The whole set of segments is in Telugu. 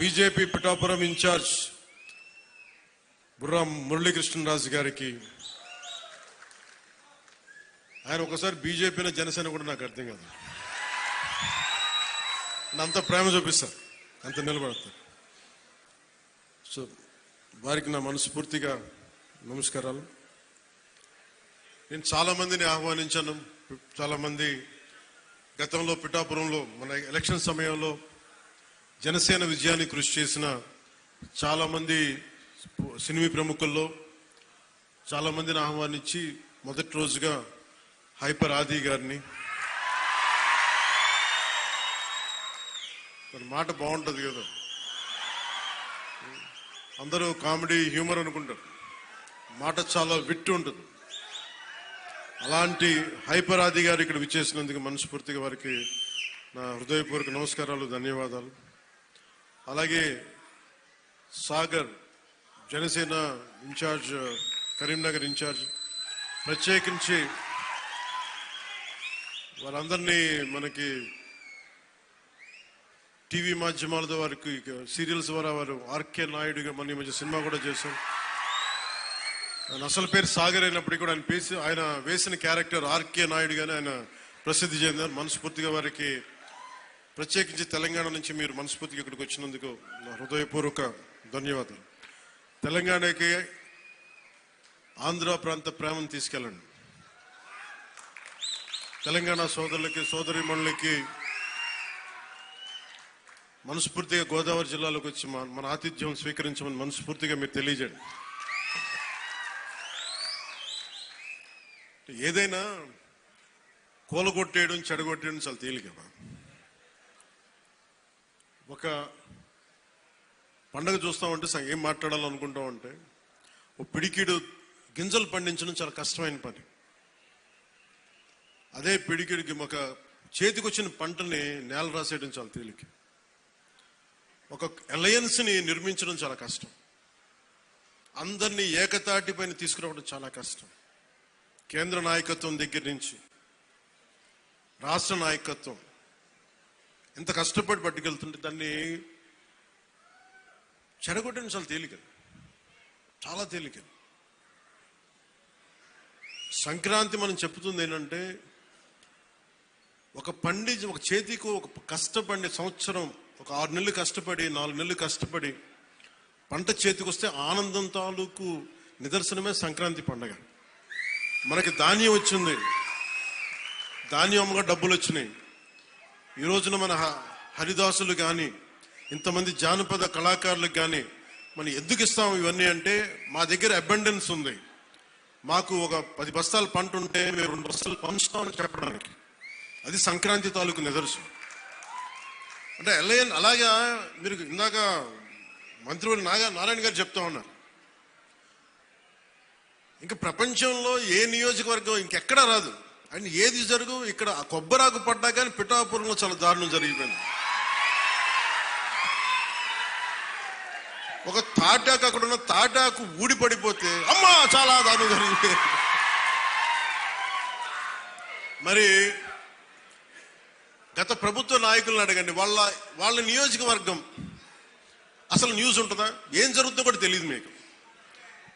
బీజేపీ పిఠాపురం ఇన్ఛార్జ్ బుర్రా మురళీకృష్ణరాజు గారికి. ఆయన ఒకసారి బీజేపీన జనసేన కూడా నాకు అర్థం కాదు. అంత ప్రేమ చూపిస్తారు. అంత నిలబడతారు. సో వారికి నా మనస్ఫూర్తిగా నమస్కారాలు. నేను చాలా మందిని ఆహ్వానించాను. చాలామంది గతంలో పిఠాపురంలో మన ఎలక్షన్ సమయంలో జనసేన విజయాన్ని కృషి చేసిన చాలామంది సినిమా ప్రముఖుల్లో చాలామందిని ఆహ్వానించి మొదటి రోజుగా హైపర్ ఆది గారిని. మరి మాట బాగుంటుంది కదా. అందరూ కామెడీ హ్యూమర్ అనుకుంటారు. మాట చాలా విట్టు ఉంటుంది. అలాంటి హైపర్ ఆది గారు ఇక్కడ విచ్చేసినందుకు మనస్ఫూర్తిగా వారికి నా హృదయపూర్వక నమస్కారాలు ధన్యవాదాలు. అలాగే సాగర్ జనసేన ఇన్ఛార్జ్ కరీంనగర్ ఇన్ఛార్జ్ ప్రత్యేకించి వాళ్ళందరినీ మనకి టీవీ మాధ్యమాలతో వారికి సీరియల్స్ ద్వారా వారు ఆర్కే నాయుడుగా మన మంచి మధ్య సినిమా కూడా చేశాం ఆయన అసలు పేరు సాగర్ అయినప్పటికీ కూడా ఆయన పేసి ఆయన వేసిన క్యారెక్టర్ ఆర్కే నాయుడుగానే ఆయన ప్రసిద్ధి చెందారు. మనస్ఫూర్తిగా వారికి ప్రత్యేకించి తెలంగాణ నుంచి మీరు మనస్ఫూర్తిగా ఇక్కడికి వచ్చినందుకు నా హృదయపూర్వక ధన్యవాదాలు. తెలంగాణకి ఆంధ్ర ప్రాంత ప్రేమను తీసుకెళ్ళండి. తెలంగాణ సోదరులకి సోదరిమణులకి మనస్ఫూర్తిగా గోదావరి జిల్లాలోకి వచ్చి మన మన ఆతిథ్యం స్వీకరించమని మనస్ఫూర్తిగా మీరు తెలియజేయండి. ఏదైనా కూలగొట్టేయడం చెడగొట్టేయడం చాలా తేలిక ఒక పండగ చూస్తామంటే ఏం మాట్లాడాలనుకుంటామంటే ఓ పిడికిడు గింజలు పండించడం చాలా కష్టమైన పని. అదే పిడికిడికి ఒక చేతికొచ్చిన పంటని నేల రాసేయడం చాలా తేలిక. ఒక అలయన్స్ని నిర్మించడం చాలా కష్టం. అందరినీ ఏకతాటి పైన తీసుకురావడం చాలా కష్టం. కేంద్ర నాయకత్వం దగ్గర నుంచి రాష్ట్ర నాయకత్వం ఇంత కష్టపడి పట్టుకెళ్తుంటే దాన్ని చెడగొట్టడం చాలా తేలిక. చాలా తేలిక. సంక్రాంతి మనం చెప్తుంది ఏంటంటే ఒక పండి ఒక చేతికి ఒక కష్టపడి సంవత్సరం ఒక ఆరు నెలలు కష్టపడి నాలుగు నెలలు కష్టపడి పంట చేతికి వస్తే ఆనందం తాలూకు నిదర్శనమే సంక్రాంతి పండగ. మనకి ధాన్యం వచ్చింది. ధాన్యం అమ్మగా డబ్బులు వచ్చినాయి. ఈ రోజున మన హ- హరిదాసులు కానీ ఇంతమంది జానపద కళాకారులకు కానీ మనం ఎందుకు ఇస్తాం ఇవన్నీ అంటే మా దగ్గర అబెండెన్స్ ఉంది. మాకు ఒక పది బస్తాల పంట ఉంటే మేము రెండు బస్తాలు పంచుతామని చెప్పడానికి. అది సంక్రాంతి తాలూకు నిదర్శనం. అంటే ఎల్ఐఎన్ అలాగా మీరు ఇందాక మంత్రివర్యులు నాగా నారాయణ గారు చెప్తా ఉన్నారు. ఇంకా ప్రపంచంలో ఏ నియోజకవర్గం ఇంకెక్కడా రాదు. అండ్ ఏది జరుగు ఇక్కడ కొబ్బరాకు పడ్డా కానీ పిఠాపురంలో చాలా దారుణం జరిగిపోయింది. ఒక తాటాకు అక్కడ ఉన్న తాటాకు ఊడి పడిపోతే అమ్మా చాలా దారుణం జరిగింది మరి గత ప్రభుత్వ నాయకులను అడగండి వాళ్ళ వాళ్ళ నియోజకవర్గం అసలు న్యూస్ ఉంటుందా? ఏం జరుగుతుందో కూడా తెలియదు మీకు.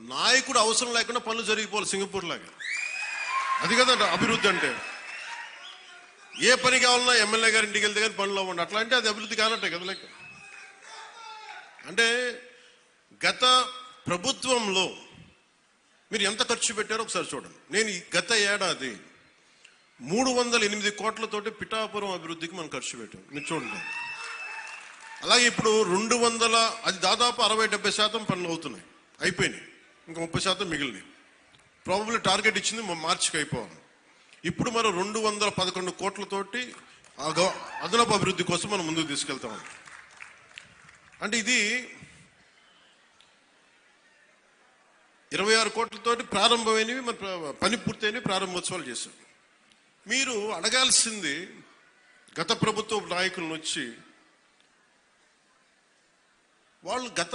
నాయకుడు అవసరం లేకుండా పనులు జరిగిపోవాలి సింగపూర్ లాగా. అది కదంట అభివృద్ధి అంటే. ఏ పని కావాలన్నా ఎమ్మెల్యే గారి ఇంటికి వెళ్తే కానీ పనులు అవ్వండి. అట్లా అంటే అది అభివృద్ధి కానట్టే కదా లెక్క. అంటే గత ప్రభుత్వంలో మీరు ఎంత ఖర్చు పెట్టారో ఒకసారి చూడండి. నేను ఈ గత ఏడాది మూడు వందల ఎనిమిది కోట్లతోటి పిఠాపురం అభివృద్ధికి మనం ఖర్చు పెట్టాం. మీరు చూడండి. అలాగే ఇప్పుడు రెండు వందల అది దాదాపు అరవై డెబ్బై శాతం పనులు అవుతున్నాయి. అయిపోయినాయి. ఇంకా ముప్పై శాతం మిగిలినాయి. ప్రాబబ్లీ టార్గెట్ ఇచ్చింది మార్చికి అయిపోవాలి. ఇప్పుడు మనం రెండు వందల పదకొండు కోట్లతోటి అదనపు అభివృద్ధి కోసం మనం ముందుకు తీసుకెళ్తాం. అంటే ఇది ఇరవై ఆరు కోట్లతోటి ప్రారంభమైనవి మన పని పూర్తయినవి ప్రారంభోత్సవాలు చేశాం. మీరు అడగాల్సింది గత ప్రభుత్వ నాయకులను వచ్చి వాళ్ళు గత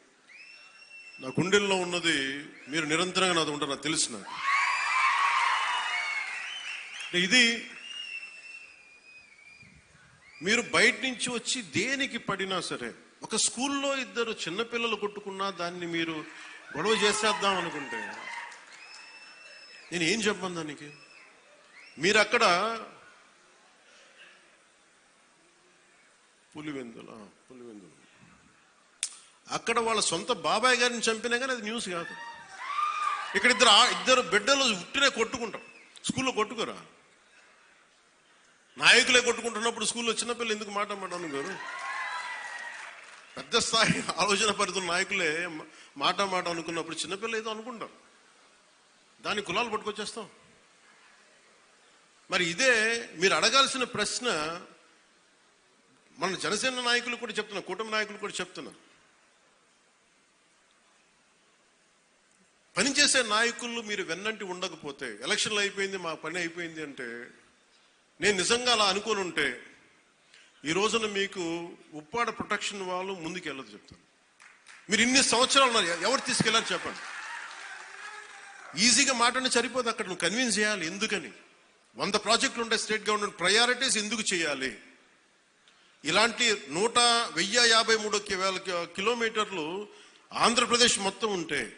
నా గుండెల్లో ఉన్నది మీరు నిరంతరంగా నాది ఉంటారు నాకు తెలుసు నాకు. ఇది మీరు బయట నుంచి వచ్చి దేనికి పడినా సరే ఒక స్కూల్లో ఇద్దరు చిన్నపిల్లలు కొట్టుకున్నా దాన్ని మీరు గొడవ చేసేద్దాం అనుకుంటే నేను ఏం చెప్పాను దానికి? మీరు అక్కడ పులివెందుల పులివెందులు. అక్కడ వాళ్ళ సొంత బాబాయ్ గారిని చంపినా కానీ అది న్యూస్ కాదు. ఇక్కడ ఇద్దరు ఆ- ఇద్దరు బిడ్డలు ఉట్టినే కొట్టుకుంటాం. స్కూల్లో కొట్టుకోరా? నాయకులే కొట్టుకుంటున్నప్పుడు స్కూల్లో చిన్నపిల్లలు ఎందుకు మాట మాట్లాడను గారు? పెద్ద స్థాయి ఆలోచన పరిధుల నాయకులే మాట మాట అనుకున్నప్పుడు చిన్నపిల్ల ఏదో అనుకుంటాం దాని కులాలు పట్టుకొచ్చేస్తాం. మరి ఇదే మీరు అడగాల్సిన ప్రశ్న మన జనసేన నాయకులు కూడా చెప్తున్నారు కూటమి నాయకులు కూడా చెప్తున్నారు. పనిచేసే నాయకులు మీరు వెన్నంటి ఉండకపోతే ఎలక్షన్లు అయిపోయింది మా పని అయిపోయింది అంటే నేను నిజంగా అలా అనుకుని ఉంటే ఈ రోజున మీకు ఉప్పాడ ప్రొటెక్షన్ వాళ్ళు ముందుకెళ్ళదు చెప్తాను. మీరు ఇన్ని సంవత్సరాలు ఉన్నారు ఎవరు తీసుకెళ్ళారు చెప్పండి. ఈజీగా మాట్లాడి సరిపోదు అక్కడ నువ్వు కన్విన్స్ చేయాలి ఎందుకని? వంద ప్రాజెక్టులు ఉంటాయి స్టేట్ గవర్నమెంట్ ప్రయారిటీస్ ఎందుకు చేయాలి? ఇలాంటి నూట వెయ్యి యాభై మూడు వేల కిలోమీటర్లు ఆంధ్రప్రదేశ్ మొత్తం ఉంటే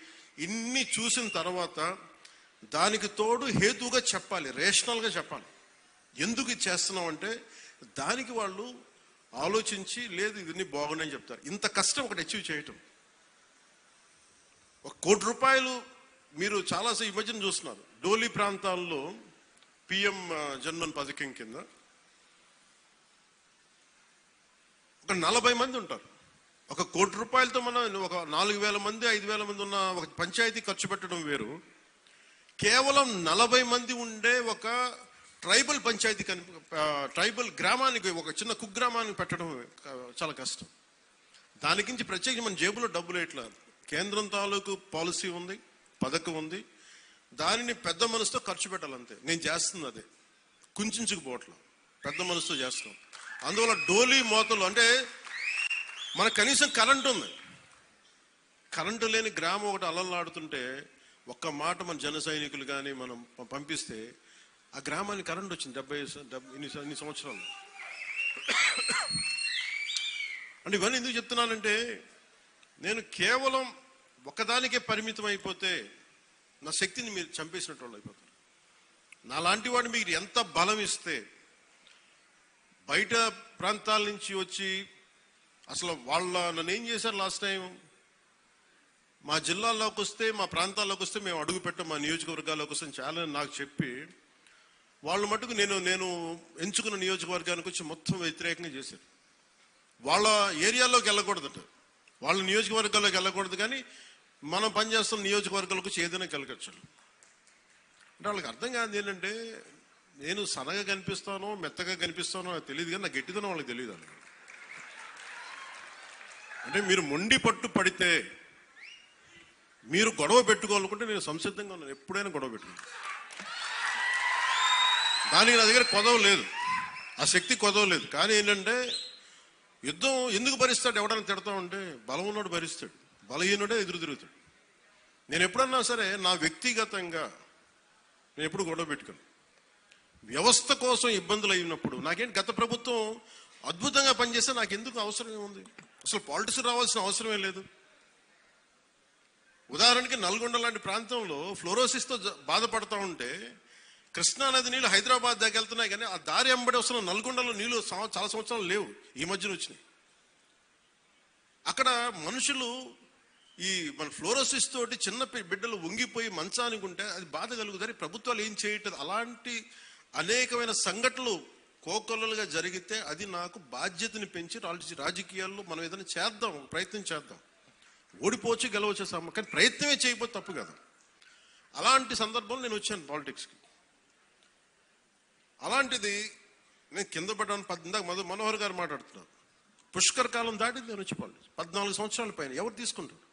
ఇన్ని చూసిన తర్వాత దానికి తోడు హేతువుగా చెప్పాలి రేషనల్గా చెప్పాలి. ఎందుకు ఇది చేస్తున్నాం అంటే దానికి వాళ్ళు ఆలోచించి లేదు ఇవన్నీ బాగున్నాయని చెప్తారు. ఇంత కష్టం ఒకటి అచీవ్ చేయటం. ఒక కోటి రూపాయలు మీరు చాలా ఈ మధ్యన చూస్తున్నారు. డోలీ ప్రాంతాల్లో పిఎం జన్మన్ పథకం కింద ఒక నలభై మంది ఉంటారు. ఒక కోటి రూపాయలతో మనం ఒక నాలుగు వేల మంది ఐదు వేల మంది ఉన్న ఒక పంచాయతీ ఖర్చు పెట్టడం వేరు. కేవలం నలభై మంది ఉండే ఒక ట్రైబల్ పంచాయతీ కని ట్రైబల్ గ్రామానికి ఒక చిన్న కుగ్రామానికి పెట్టడం చాలా కష్టం. దాని గురించి ప్రత్యేకించి మన జేబులో డబ్బులు ఎట్లా? కేంద్రం తాలూకు పాలసీ ఉంది పథకం ఉంది. దానిని పెద్ద మనసుతో ఖర్చు పెట్టాలంతే. నేను చేస్తుంది అదే. కుంచుకుపోవట్ల పెద్ద మనసుతో చేస్తున్నాం అందువల్ల డోలీ మోతలు అంటే మన కనీసం కరెంట్ ఉంది. కరెంటు లేని గ్రామం ఒకటి అలలాడుతుంటే ఒక్క మాట మన జన సైనికులు కానీ మనం పంపిస్తే ఆ గ్రామానికి కరెంట్ వచ్చింది డెబ్బై డెబ్బై ఇన్ని ఇన్ని సంవత్సరాలు. అంటే ఇవన్నీ ఎందుకు చెప్తున్నానంటే నేను కేవలం ఒకదానికే పరిమితం అయిపోతే నా శక్తిని మీరు చంపేసినట్టు వాళ్ళు అయిపోతారు. నాలాంటి వాడిని మీరు ఎంత బలం ఇస్తే బయట ప్రాంతాల నుంచి వచ్చి అసలు వాళ్ళ నన్ను ఏం చేశారు లాస్ట్ టైం మా జిల్లాలోకి వస్తే మా ప్రాంతాల్లోకి వస్తే మేము అడుగు పెట్టాం మా నియోజకవర్గాల్లోకి వస్తే చాలా నాకు చెప్పి వాళ్ళు మటుకు నేను నేను ఎంచుకున్న నియోజకవర్గానికి వచ్చి మొత్తం వ్యతిరేకంగా చేశారు. వాళ్ళ ఏరియాలోకి వెళ్ళకూడదట. వాళ్ళ నియోజకవర్గాల్లోకి వెళ్ళకూడదు కానీ మనం పనిచేస్తున్న నియోజకవర్గాలకు వచ్చి ఏదైనా కలగచ్చు. అంటే వాళ్ళకి అర్థం కాదు ఏంటంటే నేను సన్నగా కనిపిస్తానో మెత్తగా కనిపిస్తానో నాకు తెలియదు కానీ నా గట్టిదనం వాళ్ళకి తెలియదు వాళ్ళకి. అంటే మీరు మొండి పట్టు పడితే మీరు గొడవ పెట్టుకోవాలనుకుంటే నేను సంసిద్ధంగా ఉన్నాను. ఎప్పుడైనా గొడవ పెట్టుకున్నాను దానికి నా దగ్గర కొదవ లేదు. ఆ శక్తి కొదవ లేదు. కానీ ఏంటంటే యుద్ధం ఎందుకు భరిస్తాడు? ఎవడని తిడతా ఉంటే బలం ఉన్నాడు భరిస్తాడు. బలహీనుడే ఎదురు తిరుగుతాడు. నేను ఎప్పుడన్నా సరే నా వ్యక్తిగతంగా నేను ఎప్పుడు గొడవ పెట్టుకోను. వ్యవస్థ కోసం ఇబ్బందులు అయినప్పుడు నాకేంటి? గత ప్రభుత్వం అద్భుతంగా పనిచేస్తే నాకు ఎందుకు అవసరం ఏముంది? అసలు పాలిటిక్స్ రావాల్సిన అవసరమే లేదు. ఉదాహరణకి నల్గొండ లాంటి ప్రాంతంలో ఫ్లోరోసిస్తో బాధపడతా ఉంటే కృష్ణానది నీళ్ళు హైదరాబాద్ దాకా వెళ్తున్నాయి కానీ ఆ దారి ఎంబడి వస్తున్న నల్గొండలో నీళ్ళు చాలా సంవత్సరాలు లేవు ఈ మధ్యన వచ్చినాయి. అక్కడ మనుషులు ఈ మన ఫ్లోరోసిస్ తోటి చిన్న బిడ్డలు వంగిపోయి మంచానికి ఉంటే అది బాధ కలుగుతారు ప్రభుత్వాలు ఏం చేయటం అలాంటి అనేకమైన సంఘటనలు కోకొల్లలుగా జరిగితే అది నాకు బాధ్యతని పెంచి రాజకీయాల్లో మనం ఏదైనా చేద్దాం ప్రయత్నం చేద్దాం. ఓడిపోవచ్చు గెలవచ్చు కానీ ప్రయత్నమే చేయకపోతే తప్పు కదా. అలాంటి సందర్భంలో నేను వచ్చాను పాలిటిక్స్కి. అలాంటిది నేను కింద పడ్డాను పద్- మధు మనోహర్ గారు మాట్లాడుతున్నారు. పుష్కర్ కాలం దాటింది నేను వచ్చి పాలిటిక్స్. పద్నాలుగు సంవత్సరాల పైన. ఎవరు తీసుకుంటారు?